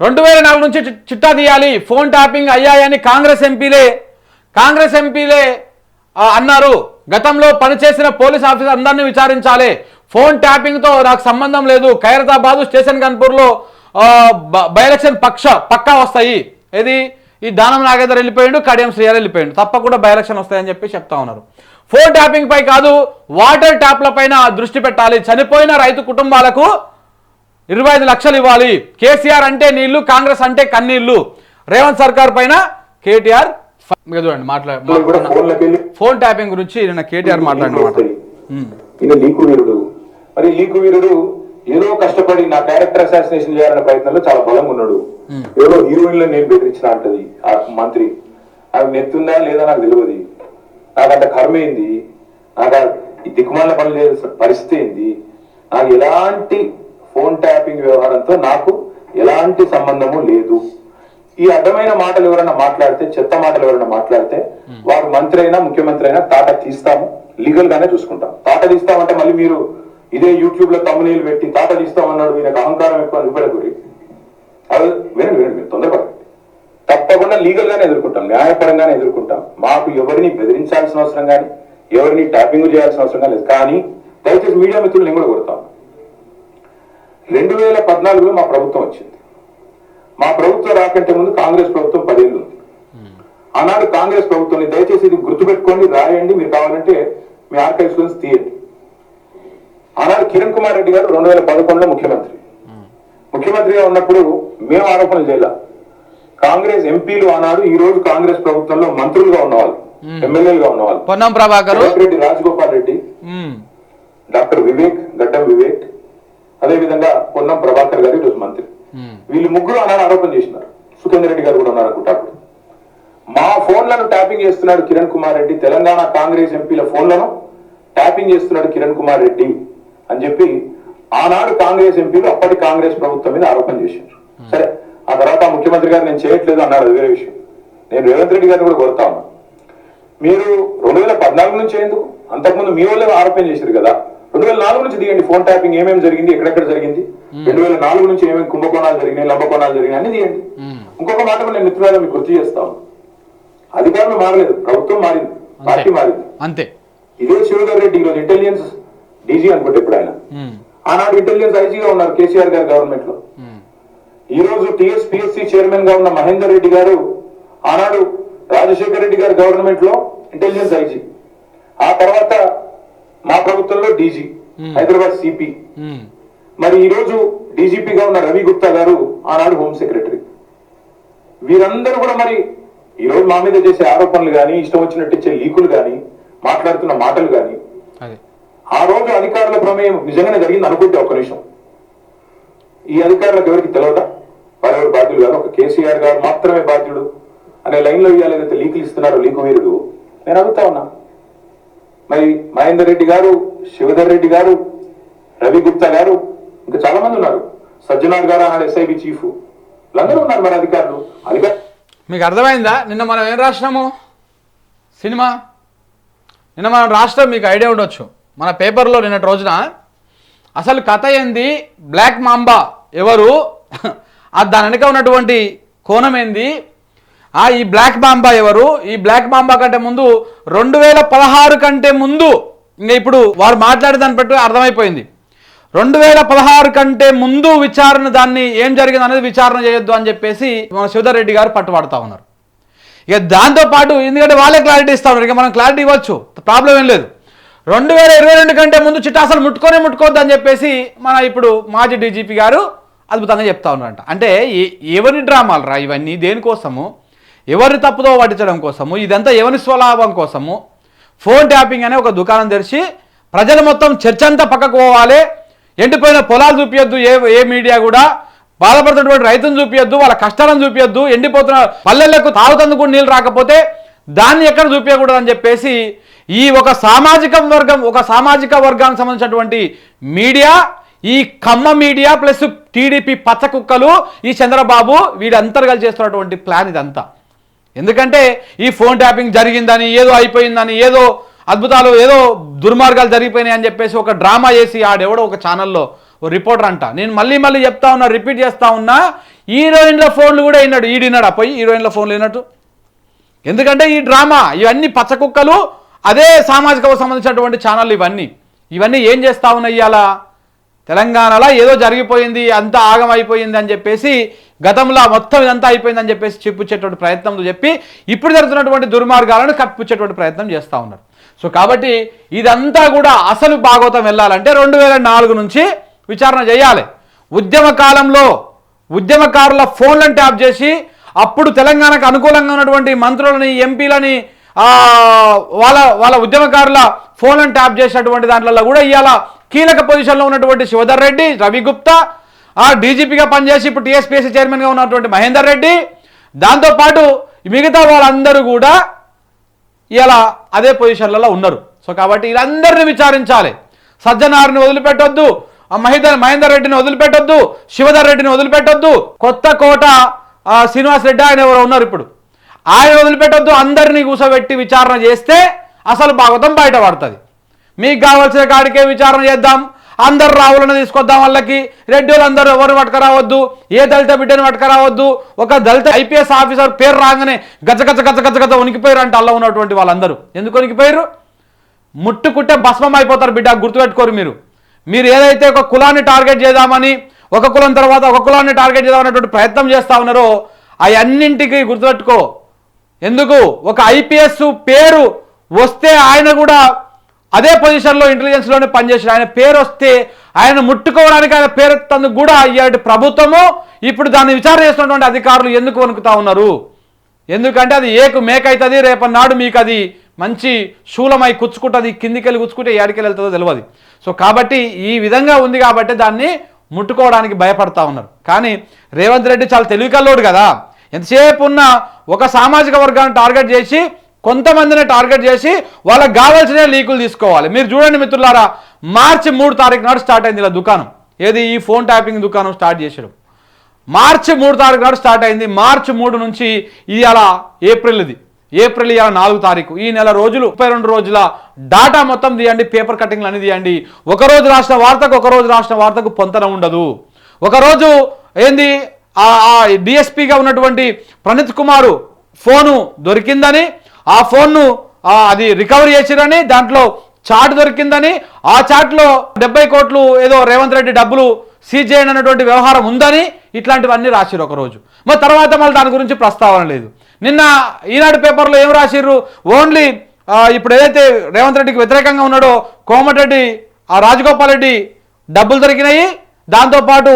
రెండు వేల నాలుగు నుంచి చి- చిట్టా తీయాలి. ఫోన్ ట్యాపింగ్ అయ్యాయని కాంగ్రెస్ ఎంపీలే కాంగ్రెస్ ఎంపీలే అన్నారు. గతంలో పనిచేసిన పోలీస్ ఆఫీసర్ అందరినీ విచారించాలి. ఫోన్ ట్యాపింగ్తో నాకు సంబంధం లేదు. ఖైరతాబాదు స్టేషన్ కన్పూర్లో బైఎలక్షన్ బ- పక్ష పక్కా వస్తాయి. ఇది ఈ దానం నాగేందర్ వెళ్ళిపోయాడు కడియం శ్రీయారు వెళ్ళిపోయాడు. తప్పకుండా బైఎలక్షన్ వస్తాయని చెప్పి చెప్తా ఉన్నారు. ఫోన్ ట్యాపింగ్ పై కాదు వాటర్ ట్యాప్ల పైన దృష్టి పెట్టాలి. చనిపోయిన రైతు కుటుంబాలకు ఇరవై ఐదు లక్షలు ఇవ్వాలి. కేసీఆర్ అంటే నీళ్ళు కాంగ్రెస్ అంటే కన్నీళ్ళు. రేవంత్ సర్కార్ పైన కేటీఆర్ ఇక చూడండి మాట్లా ఫోన్ ట్యాపింగ్ గురించి నిన్న కేటీఆర్. ఈయన లీకు వీరుడు. మరి లీకు వీరుడు ఏదో కష్టపడి నా క్యారెక్టర్ అసాసినేషన్ చేయాలనే ప్రయత్నంలో చాలా బలంగా ఉన్నాడు. ఏదో హీరోయిన్లో నేను బెదిరించిన అంటది ఆ మంత్రి. ఆమె నెత్తుందా లేదా నాకు తెలియదు నాకు అంత కర్మ ఏంది? నాకు ఈ దిక్కుమాల పనులు పరిస్థితి ఏంది? నాకు ఎలాంటి ఫోన్ ట్యాపింగ్ వ్యవహారంతో నాకు ఎలాంటి సంబంధము లేదు. ఈ అడ్డమైన మాటలు ఎవరైనా మాట్లాడితే చెత్త మాటలు ఎవరైనా మాట్లాడితే వారు మంత్రి అయినా ముఖ్యమంత్రి అయినా తాట తీస్తాము. లీగల్ గానే చూసుకుంటాం. తాట తీస్తామంటే మళ్ళీ మీరు ఇదే యూట్యూబ్లో తమ్మునీళ్ళు పెట్టి తాట తీస్తామన్నాడు ఈయనకు అహంకారం ఎక్కువ నిలబడకూరి అది వినండి వినండి మీరు తొందరపడండి. తప్పకుండా లీగల్ గానే ఎదుర్కొంటాం న్యాయపరంగానే ఎదుర్కొంటాం. మాకు ఎవరిని బెదిరించాల్సిన అవసరం కానీ ఎవరిని ట్యాపింగ్ చేయాల్సిన అవసరం కానీ లేదు. కానీ దయచేసి మీడియా మిత్రులు నేను కూడా కొడతాను రెండు వేల పద్నాలుగులో మా ప్రభుత్వం వచ్చింది. మా ప్రభుత్వం రాకంటే ముందు కాంగ్రెస్ ప్రభుత్వం పదేళ్ళు ఉంది. ఆనాడు కాంగ్రెస్ ప్రభుత్వం దయచేసి ఇది గుర్తుపెట్టుకోండి రాయండి మీరు కావాలంటే మీ ఆర్కైవ్స్ నుంచి తీయండి. ఆనాడు కిరణ్ కుమార్ రెడ్డి గారు రెండు వేల పదకొండులో ముఖ్యమంత్రి. ముఖ్యమంత్రిగా ఉన్నప్పుడు మేము ఆరోపణలు చేయాల. కాంగ్రెస్ ఎంపీలు ఆనాడు ఈ రోజు కాంగ్రెస్ ప్రభుత్వంలో మంత్రులుగా ఉన్నవాళ్ళు ఎమ్మెల్యేలుగా ఉన్నవాళ్ళు. పొన్నం ప్రభాకర్. రెడ్డి రాజగోపాల్ రెడ్డి. డాక్టర్ వివేక్ గడ్డం వివేక్ అదే విధంగా పొన్నం ప్రభాకర్ గారు ఈరోజు మంత్రి. వీళ్ళు ముగ్గురు అన్నారు ఆరోపణ చేసినారు. సుఖేందర్ రెడ్డి గారు కూడా ఉన్నారు అనుకుంటా అప్పుడు. మా ఫోన్లను ట్యాపింగ్ చేస్తున్నాడు కిరణ్ కుమార్ రెడ్డి. తెలంగాణ కాంగ్రెస్ ఎంపీల ఫోన్లను ట్యాపింగ్ చేస్తున్నాడు కిరణ్ కుమార్ రెడ్డి అని చెప్పి ఆనాడు కాంగ్రెస్ ఎంపీలు అప్పటి కాంగ్రెస్ ప్రభుత్వం మీద ఆరోపణ చేశారు సరే ఆ తర్వాత ముఖ్యమంత్రి గారు నేను చేయట్లేదు అన్నాడు అది వేరే విషయం. నేను రేవంత్ రెడ్డి గారిని కూడా కొడతా ఉన్నా. మీరు రెండు వేల పద్నాలుగు నుంచి ఎందుకు? అంతకుముందు మీ వాళ్ళే ఆరోపణ చేశారు కదా. రెండు వేల నాలుగు నుంచి దిగండి ఫోన్ ట్యాపింగ్ ఏమేమి జరిగింది ఎక్కడెక్కడ జరిగింది? రెండు వేల నాలుగు నుంచి ఏమేమి కుంభకోణాలు జరిగినాయి లంబకోణాలు జరిగినాయి అన్ని తీయండి ఇంకొక మాట నేను మిత్రులారా మీకు గుర్తు చేస్తాను అధికారులు మారలేదు ప్రభుత్వం మారింది పార్టీ మారింది. అంతే. ఇదే శివధర్ రెడ్డి ఈరోజు ఇంటెలిజెన్స్ డీజీ అనుకుంటే ఇప్పుడు ఆయన. ఆనాడు ఇంటెలిజెన్స్ ఐజీగా ఉన్నారు కేసీఆర్ గారి గవర్నమెంట్లో. ఈ రోజు టిఎస్పిఎస్సి చైర్మన్గా ఉన్న మహేందర్ రెడ్డి గారు ఆనాడు రాజశేఖర్ రెడ్డి గారి గవర్నమెంట్లో ఇంటెలిజెన్స్ ఐజీ ఆ తర్వాత మా ప్రభుత్వంలో డీజీ హైదరాబాద్ సిపి. మరి ఈ రోజు డీజీపీగా ఉన్న రవి గుప్తా గారు ఆనాడు హోమ్ సెక్రటరీ. వీరందరూ కూడా మరి ఈ రోజు మా మీద చేసే ఆరోపణలు కానీ ఇష్టం వచ్చినట్టు ఇచ్చే లీకులు కానీ మాట్లాడుతున్న మాటలు కానీ ఆ రోజు అధికారుల ప్రమేయం నిజంగానే జరిగింది అనుకుంటే ఒక నిమిషం. ఈ అధికారులకు ఎవరికి తెలియదా వారెవరు బాధ్యులు కాదు. ఒక కేసీఆర్ గారు మాత్రమే బాధ్యుడు అనే లైన్లో ఇవాళ ఏదైతే లీకులు ఇస్తున్నారో లీకు వీరుడు నేను అడుగుతా ఉన్నా. మరి మహేందర్ రెడ్డి గారు శివధర్ రెడ్డి గారు రవి గుప్తా గారు ఇంకా చాలా మంది ఉన్నారు. సజ్జనాథ్ గారు అన్నాడు ఎస్ఐబి చీఫ్ వీళ్ళందరూ ఉన్నారు మరి అధికారులు. అధికారులు మీకు అర్థమైందా? నిన్న మనం ఏం రాసినాము? సినిమా? నిన్న మనం రాష్ట్రం మీకు ఐడియా ఉండొచ్చు. మన పేపర్లో నిన్నటి రోజున అసలు కథ ఏంది? బ్లాక్ మాంబా ఎవరు? దాని వెనక ఉన్నటువంటి కోణం ఏంది? ఈ బ్లాక్ బాంబా ఎవరు? ఈ బ్లాక్ బాంబా కంటే ముందు రెండు వేల పదహారు కంటే ముందు ఇంకా ఇప్పుడు వారు మాట్లాడే దాన్ని బట్టి అర్థమైపోయింది. రెండు వేల పదహారు కంటే ముందు విచారణ దాన్ని ఏం జరిగింది అనేది విచారణ చేయొద్దు అని చెప్పేసి మన శివధర్ రెడ్డి గారు పట్టుబడతా ఉన్నారు. ఇక దాంతో పాటు ఎందుకంటే వాళ్ళే క్లారిటీ ఇస్తా ఉన్నారు. ఇక మనం క్లారిటీ ఇవ్వచ్చు. ప్రాబ్లం ఏం లేదు. రెండు వేల ఇరవై రెండు కంటే ముందు చిట్టాసలు ముట్టుకొని ముట్టుకొనే ముట్టుకోవద్దు అని చెప్పేసి మన ఇప్పుడు మాజీ డీజీపీ గారు అద్భుతంగా చెప్తా ఉన్నారంట. అంటే ఏ- ఎవరి డ్రామాలు రా ఇవన్నీ? దేనికోసము? ఎవరిని తప్పుదో పట్టించడం కోసము ఇదంతా ఎవరి స్వలాభం కోసము ఫోన్ ట్యాపింగ్ అనే ఒక దుకాణం తెరిచి ప్రజలు మొత్తం చర్చ అంతా పక్కకు పోవాలి. ఎండిపోయిన పొలాలు చూపించద్దు ఏ ఏ మీడియా కూడా బాధపడుతున్నటువంటి రైతును చూపించద్దు వాళ్ళ కష్టాలను చూపించద్దు ఎండిపోతున్న పల్లెలకు తాగుతందుకు కూడా నీళ్ళు రాకపోతే దాన్ని ఎక్కడ చూపించకూడదు అని చెప్పేసి ఈ ఒక సామాజిక వర్గం ఒక సామాజిక వర్గానికి సంబంధించినటువంటి మీడియా ఈ కమ్మ మీడియా ప్లస్ టీడీపీ పచ్చ కుక్కలు ఈ చంద్రబాబు వీడంతర్గా చేస్తున్నటువంటి ప్లాన్ ఇదంతా. ఎందుకంటే ఈ ఫోన్ ట్యాపింగ్ జరిగిందని ఏదో అయిపోయిందని ఏదో అద్భుతాలు ఏదో దుర్మార్గాలు జరిగిపోయినాయి అని చెప్పేసి ఒక డ్రామా చేసి ఆడెవడో ఒక ఛానల్లో ఓ రిపోర్టర్ అంట. నేను మళ్ళీ మళ్ళీ చెప్తా ఉన్నా రిపీట్ చేస్తా ఉన్నా హీరోయిన్ల ఫోన్లు కూడా విన్నాడు ఈడినాడు పోయి హీరోయిన్ల ఫోన్లు విన్నట్టు ఎందుకంటే ఈ డ్రామా ఇవన్నీ పచ్చకుక్కలు అదే సామాజిక సంబంధించినటువంటి ఛానల్ ఇవన్నీ. ఇవన్నీ ఏం చేస్తా ఉన్నాయి ఇవాళ తెలంగాణలో ఏదో జరిగిపోయింది అంతా ఆగమైపోయింది అని చెప్పేసి గతంలో మొత్తం ఇదంతా అయిపోయిందని చెప్పేసి చెప్పుచ్చేటువంటి ప్రయత్నంతో చెప్పి ఇప్పుడు జరుగుతున్నటువంటి దుర్మార్గాలను కప్పిపుచ్చేటువంటి ప్రయత్నం చేస్తూ ఉన్నారు. సో కాబట్టి ఇదంతా కూడా అసలు భాగవతం వెళ్ళాలంటే రెండు వేల నాలుగు నుంచి విచారణ చేయాలి. ఉద్యమ కాలంలో ఉద్యమకారుల ఫోన్లను ట్యాప్ చేసి అప్పుడు తెలంగాణకు అనుకూలంగా ఉన్నటువంటి మంత్రులని ఎంపీలని వాళ్ళ వాళ్ళ ఉద్యమకారుల ఫోన్లను ట్యాప్ చేసినటువంటి దాంట్లో కూడా ఇవాళ కీలక పొజిషన్లో ఉన్నటువంటి శివధర్ రెడ్డి రవిగుప్త ఆ డీజీపీగా పనిచేసి ఇప్పుడు టీఎస్పీఎస్సీ చైర్మన్గా ఉన్నటువంటి మహేందర్ రెడ్డి దాంతోపాటు మిగతా వాళ్ళందరూ కూడా ఇలా అదే పొజిషన్లలో ఉన్నారు. సో కాబట్టి వీళ్ళందరినీ విచారించాలి. సజ్జనారిని వదిలిపెట్టొద్దు ఆ మహేందర్ మహేందర్ రెడ్డిని వదిలిపెట్టొద్దు శివధర్ రెడ్డిని వదిలిపెట్టొద్దు కొత్త కోట శ్రీనివాస్ రెడ్డి ఆయన ఎవరో ఉన్నారు ఇప్పుడు. ఆయన వదిలిపెట్టొద్దు అందరినీ కూసబెట్టి విచారణ చేస్తే అసలు భాగవతం బయటపడుతుంది. మీకు కావాల్సిన కాడికే విచారణ చేద్దాం. అందరు రావులను తీసుకొద్దాం వాళ్ళకి. రెడ్డి వాళ్ళందరూ ఎవరు పట్టుకురావద్దు? ఏ దళిత బిడ్డని పట్టుకురావద్దు? ఒక దళిత ఐపీఎస్ ఆఫీసర్ పేరు రాగానే గజ గజ గజ గజ గజ ఉనికిపోయారు అంటే అలా ఉన్నటువంటి వాళ్ళందరూ. ఎందుకు ఉనికిపోయారు ముట్టుకుంటే భస్మం అయిపోతారు బిడ్డ గుర్తుపెట్టుకోరు మీరు. మీరు ఏదైతే ఒక కులాన్ని టార్గెట్ చేద్దామని ఒక కులం తర్వాత ఒక కులాన్ని టార్గెట్ చేద్దామనేటువంటి ప్రయత్నం చేస్తా ఉన్నారో అవన్నింటికి గుర్తుపెట్టుకో. ఎందుకు? ఒక ఐపీఎస్ పేరు వస్తే ఆయన కూడా అదే పొజిషన్లో ఇంటెలిజెన్స్లోనే పనిచేసిన ఆయన పేరు వస్తే ఆయన ముట్టుకోవడానికి ఆయన పేరు తను కూడా ఇలాంటి ప్రభుత్వము ఇప్పుడు దాన్ని విచారణ చేస్తున్నటువంటి అధికారులు ఎందుకు వణుకుతా ఉన్నారు? ఎందుకంటే అది ఏకు మేకైతుంది రేపన్నాడు మీకు అది మంచి శూలమై కుచ్చుకుంటుంది కిందికెళ్ళి కుచ్చుకుంటే ఏడికెళ్ళి వెళ్తుందో తెలియదు సో కాబట్టి ఈ విధంగా ఉంది కాబట్టి దాన్ని ముట్టుకోవడానికి భయపడతా ఉన్నారు. కానీ రేవంత్ రెడ్డి చాలా తెలివికల్లోడు కదా. ఎంతసేపు ఉన్న ఒక సామాజిక వర్గాన్ని టార్గెట్ చేసి కొంతమందిని టార్గెట్ చేసి వాళ్ళకి కావాల్సిన లీకులు తీసుకోవాలి. మీరు చూడండి మిత్రులారా మార్చి మూడు తారీఖు నాడు స్టార్ట్ అయింది ఇలా దుకాణం. ఏది? ఈ ఫోన్ ట్యాపింగ్ దుకాణం స్టార్ట్ చేశారు. మార్చి మూడు తారీఖు నాడు స్టార్ట్ అయింది. మార్చి మూడు నుంచి ఇది అలా ఏప్రిల్ ఇది ఏప్రిల్ ఇవాళ నాలుగు తారీఖు. ఈ నెల రోజులు ముప్పై రెండు రోజుల డాటా మొత్తం తీయండి పేపర్ కటింగ్లు అన్ని తీయండి. ఒక రోజు రాసిన వార్తకు ఒక రోజు రాసిన వార్తకు పొంతన ఉండదు. ఒకరోజు ఏంది? ఆ డిఎస్పీగా ఉన్నటువంటి ప్రణీత్ కుమారు ఫోను దొరికిందని ఆ ఫోన్ను అది రికవరీ చేసిరని దాంట్లో చాట్ దొరికిందని ఆ చాట్లో డెబ్బై కోట్లు ఏదో రేవంత్ రెడ్డి డబ్బులు సీజ్ చేయండి వ్యవహారం ఉందని ఇట్లాంటివన్నీ రాసిరు ఒకరోజు. మరి తర్వాత మళ్ళీ దాని గురించి ప్రస్తావన లేదు. నిన్న ఈనాడు పేపర్లో ఏం రాసిర్రు? ఓన్లీ ఇప్పుడు ఏదైతే రేవంత్ రెడ్డికి వ్యతిరేకంగా ఉన్నాడో కోమటిరెడ్డి ఆ రాజగోపాల్ రెడ్డి డబ్బులు దొరికినాయి. దాంతోపాటు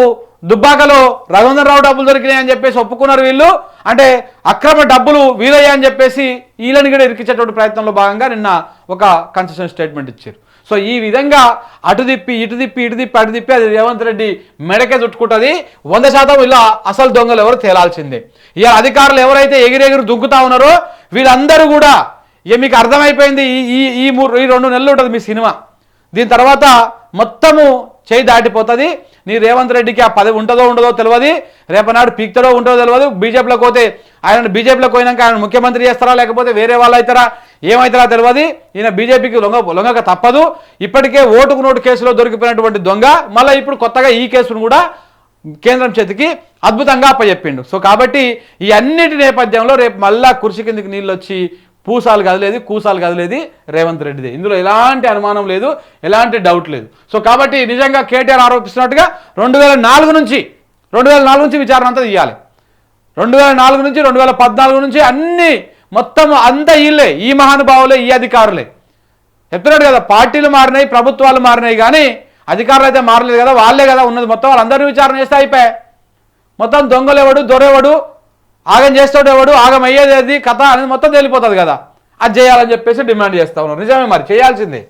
దుబ్బాకలో రఘునందనరావు డబ్బులు దొరికినాయి అని చెప్పేసి ఒప్పుకున్నారు వీళ్ళు. అంటే అక్రమ డబ్బులు వీలయ్యా అని చెప్పేసి వీళ్ళని కూడా ఇరికించేటువంటి ప్రయత్నంలో భాగంగా నిన్న ఒక కన్సెషన్ స్టేట్మెంట్ ఇచ్చారు. సో ఈ విధంగా అటు తిప్పి ఇటు తిప్పి ఇటు తిప్పి అటు తిప్పి అది రేవంత్ రెడ్డి మెడకే చుట్టుకుంటుంది. వంద శాతం ఇలా అసలు దొంగలు ఎవరు తేలాల్సిందే. ఇక అధికారులు ఎవరైతే ఎగిరెగిరి దుంకుతా ఉన్నారో వీళ్ళందరూ కూడా ఇక మీకు అర్థమైపోయింది ఈ ఈ ఈ మూడు ఈ రెండు నెలలు ఉంటుంది మీ సినిమా. దీని తర్వాత మొత్తము చేయి దాటిపోతుంది. నీ రేవంత్ రెడ్డికి ఆ పదవి ఉంటుందో ఉండదో తెలియదు రేపనాడు పీక్తాడో ఉంటుందో తెలియదు బీజేపీలోకి పోతే ఆయన బీజేపీలోకి పోయినాక ఆయన ముఖ్యమంత్రి చేస్తారా లేకపోతే వేరే వాళ్ళు అవుతారా ఏమవుతారా తెలియదు ఈయన బీజేపీకి లొంగ లొంగక తప్పదు. ఇప్పటికే ఓటుకు నోటు కేసులో దొరికిపోయినటువంటి దొంగ మళ్ళీ ఇప్పుడు కొత్తగా ఈ కేసును కూడా కేంద్రం చేతికి అద్భుతంగా అప్పచెప్పిండు. సో కాబట్టి ఈ అన్నిటి నేపథ్యంలో రేపు మళ్ళా కుర్చీ కిందికి నీళ్ళు వచ్చి పూసాలు కదిలేది కూసాలు కదిలేది రేవంత్ రెడ్డిది. ఇందులో ఎలాంటి అనుమానం లేదు ఎలాంటి డౌట్ లేదు. సో కాబట్టి నిజంగా కేటీఆర్ ఆరోపిస్తున్నట్టుగా రెండు వేల నాలుగు నుంచి రెండు వేల నాలుగు నుంచి విచారణ అంతా తీయాలి. రెండు వేల నాలుగు నుంచి రెండు వేల పద్నాలుగు నుంచి అన్ని మొత్తం అంతా వీళ్ళే ఈ మహానుభావులే ఈ అధికారులే. చెప్తున్నాడు కదా పార్టీలు మారినాయి ప్రభుత్వాలు మారినాయి కానీ అధికారులు అయితే మారలేదు కదా వాళ్ళే కదా ఉన్నది. మొత్తం వాళ్ళందరినీ విచారణ చేస్తే అయిపోయాయి. మొత్తం దొంగలేవడు దొరేవడు ఆగం చేస్తుండేవాడు ఆగం అయ్యేది కథ అనేది మొత్తం తెలిపోతుంది కదా. అది చేయాలని చెప్పేసి డిమాండ్ చేస్తా ఉన్నారు. నిజమే మరి చేయాల్సిందే.